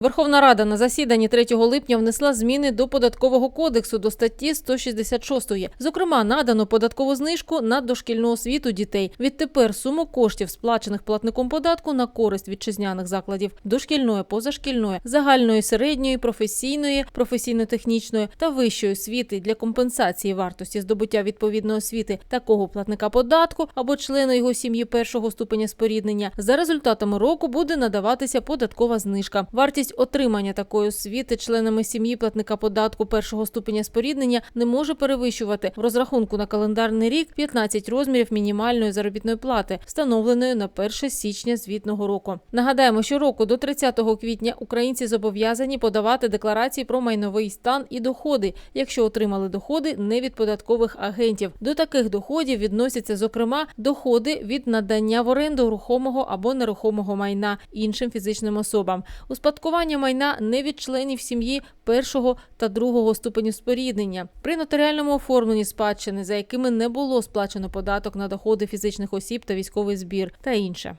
Верховна Рада на засіданні 3 липня внесла зміни до податкового кодексу до статті 166. Зокрема, надано податкову знижку на дошкільну освіту дітей. Відтепер суму коштів, сплачених платником податку на користь вітчизняних закладів дошкільної, позашкільної, загальної середньої, професійної, професійно-технічної та вищої освіти для компенсації вартості здобуття відповідної освіти такого платника податку або члена його сім'ї першого ступеня споріднення за результатами року буде надаватися податкова знижка. Вартість отримання такої освіти членами сім'ї платника податку першого ступеня споріднення не може перевищувати в розрахунку на календарний рік 15 розмірів мінімальної заробітної плати, встановленої на 1 січня звітного року. Нагадаємо, що року до 30 квітня українці зобов'язані подавати декларації про майновий стан і доходи, якщо отримали доходи не від податкових агентів. До таких доходів відносяться зокрема доходи від надання в оренду рухомого або нерухомого майна іншим фізичним особам, успадкування майна не від членів сім'ї першого та другого ступенів споріднення, при нотаріальному оформленні спадщини, за якими не було сплачено податок на доходи фізичних осіб та військовий збір та інше.